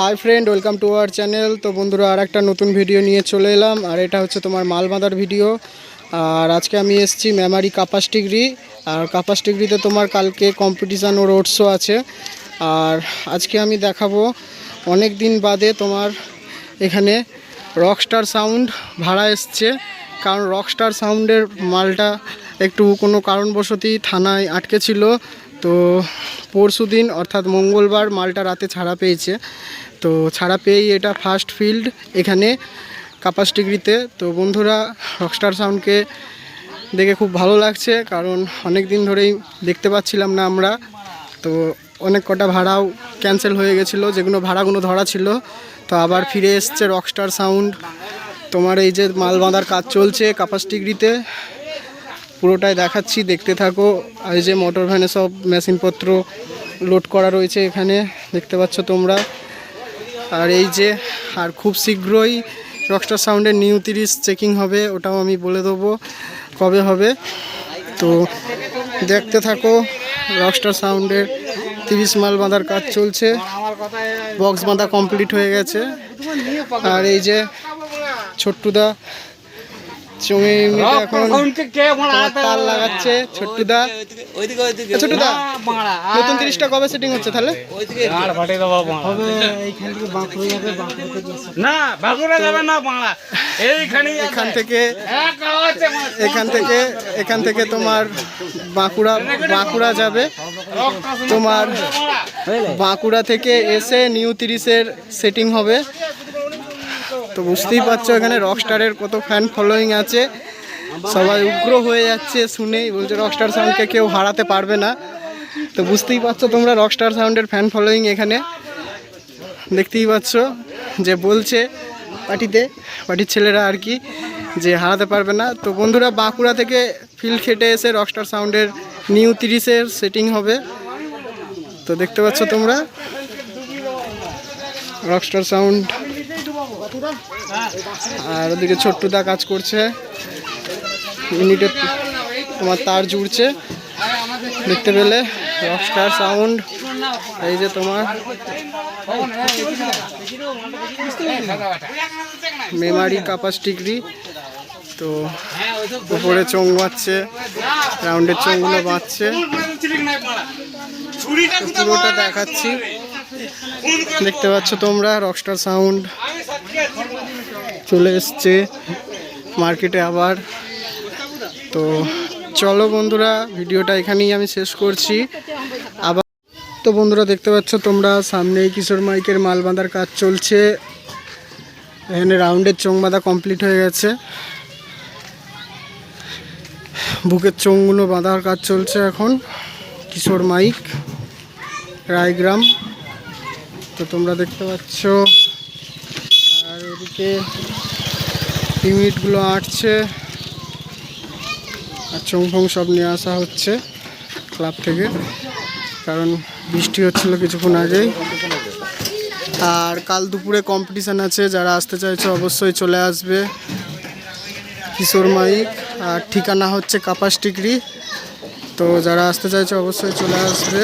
Hi friend welcome to our channel তো বন্ধুরা আর একটা নতুন ভিডিও নিয়ে চলে এলাম, আর এটা হচ্ছে তোমার মাল বাঁধার ভিডিও আর আজকে আমি এসেছি মেমারি কাপাস ডিগ্রি, আর কাপাস ডিগ্রিতে তোমার কালকে কম্পিটিশান ও রোড শো আছে। আর আজকে আমি দেখাবো, অনেক দিন বাদে তোমার এখানে রকস্টার সাউন্ড ভাড়া এসছে। কারণ রকস্টার সাউন্ডের মালটা একটু কোনো কারণবশতই থানায় আটকে ছিল। তো পরশু দিন, অর্থাৎ মঙ্গলবার, মালটা রাতে ছাড়া পেয়েছে। তো ছাড়া পেয়েই এটা ফার্স্ট ফিল্ড এখানে কাপাস ডিগ্রিতে। তো বন্ধুরা রকস্টার সাউন্ডকে দেখে খুব ভালো লাগছে, কারণ অনেক দিন ধরেই দেখতে পাচ্ছিলাম না আমরা। তো অনেক কটা ভাড়াও ক্যান্সেল হয়ে গেছিল, যেগুলো ভাড়াগুলো ধরা ছিল। তো আবার ফিরে এসছে রকস্টার সাউন্ড তোমার এই যে মাল বাঁধার কাজ চলছে কাপাস ডিগ্রিতে। পুরোটাই দেখাচ্ছি, দেখতে থাকো। এই যে মোটর ভ্যানে সব মেশিনপত্র লোড করা রয়েছে এখানে, দেখতে পাচ্ছ তোমরা। আর এই যে, আর খুব শীঘ্রই রকস্টার সাউন্ডের নিউ তিরিশ চেকিং হবে, ওটাও আমি বলে দেবো, কবে হবে। তো দেখতে থাকো রকস্টার সাউন্ডের তিরিশ মাল বাঁধার কাজ চলছে। বক্স বাঁধা কমপ্লিট হয়ে গেছে। আর এই যে ছোট্টুদা তার লাগাচ্ছে ছোট্টুদা। ওইদিকে ওইদিকে ছোট্টুদা নতুন তিরিশটা কবে সেটিং হচ্ছে তাহলে? না বাঁকুড়া যাবে না বাংলা এইখানে এখান থেকে এখান থেকে এখান থেকে তোমার বাঁকুড়া বাঁকুড়া যাবে। তোমার বাঁকুড়া থেকে এসে নিউ তিরিশের সেটিং হবে। তো বুঝতেই পারছ, এখানে রকস্টারের কত ফ্যান ফলোয়িং আছে। সবাই উগ্র হয়ে যাচ্ছে শুনেই, বলছে রকস্টার সাউন্ডকে কেউ হারাতে পারবে না। তো বুঝতেই পারছ তোমরা রকস্টার সাউন্ডের ফ্যান ফলোয়িং এখানে। দেখতেই পাচ্ছ যে বলছে পার্টিতে, পার্টির ছেলেরা আর কি, যে হারাতে পারবে না। তো বন্ধুরা, বাঁকুড়া থেকে ফিল্ড খেটে এসে রকস্টার সাউন্ডের নিউ তিরিশের সেটিং হবে। তো দেখতে পাচ্ছ তোমরা রকস্টার সাউন্ড আর ওদিকে ছোট্টুদা কাজ করছে। ইউনিটে তোমার তার জুড়ছে। দেখতে পেলে? Rockstar sound. এই যে তোমার। মেমারি কাপাস ডিগ্রি। তো উপরে চোং বাঁধছে রাউন্ডের চোঙগুলো বাঁধছে। তো পুরোটা দেখাচ্ছি। দেখতে পাচ্ছ তোমরা রকস্টার সাউন্ড। চলে এসছে মার্কেটে আবার। তো চলো বন্ধুরা, ভিডিওটা এখানেই আমি শেষ করছি। আবার তো বন্ধুরা, দেখতে পাচ্ছ তোমরা, সামনেই কিশোর মাইকের মাল বাঁধার কাজ চলছে। এখানে রাউন্ডের চোং বাঁধা কমপ্লিট হয়ে গেছে। বুকের চোঙগুলো বাঁধার কাজ চলছে এখন, কিশোর মাইক, রায়গ্রাম। তো তোমরা দেখতে পাচ্ছ এদিকে ইউনিটগুলো আটছে আর চোং ফোং সব নিয়ে আসা হচ্ছে ক্লাব থেকে। কারণ বৃষ্টি হচ্ছিল কিছুক্ষণ আগেই। আর কাল দুপুরে কম্পিটিশান আছে, যারা আসতে চাইছে অবশ্যই চলে আসবে। কিশোর মাইক, আর ঠিকানা হচ্ছে কাপাস ডিগ্রি তো যারা আসতে চাইছে অবশ্যই চলে আসবে।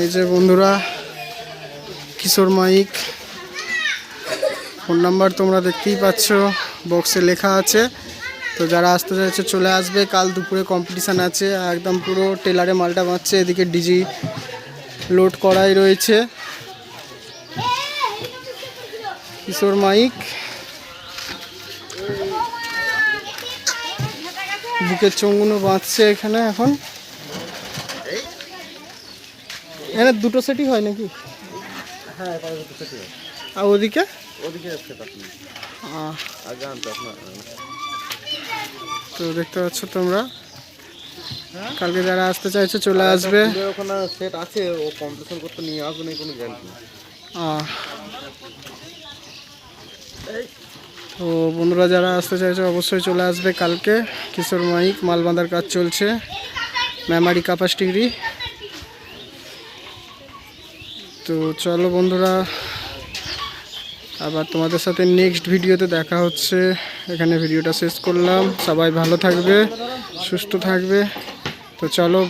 এই যে বন্ধুরা কিশোর মাইক। ফোন নাম্বার তোমরা দেখতেই পাচ্ছ, বক্সে লেখা আছে। তো যারা আসতে চাইছে, চলে আসবে। কাল দুপুরে কম্পিটিশান আছে একদম পুরো টেলারে মালটা বাঁচছে। এদিকে ডিজি লোড করাই রয়েছে। কিশোর মাইক। বুকের চোঙগুলো বাঁধছে এখানে এখন। এখানে দুটো সেটই হয় নাকি? হ্যাঁ সেটি আর ওদিকে? ওদিকে আপনার? তো দেখতে পাচ্ছ তোমরা। কালকে যারা আসতে চাইছে চলে আসবে। ওখানে সেট আছে ও কম্পিটিশন করতে নিয়ে আসবে না কোনো গ্যারান্টি তো বন্ধুরা যারা আসতে চাইছে অবশ্যই চলে আসবে কালকে। কিশোর মাইক মাল বাঁধার কাজ চলছে। মেমারি কাপাস ডিগ্রি তো চলো বন্ধুরা, আবার তোমাদের সাথে নেক্সট ভিডিওতে দেখা হচ্ছে। এখানে ভিডিওটা শেষ করলাম। সবাই ভালো থাকবে, সুস্থ থাকবে। তো চলো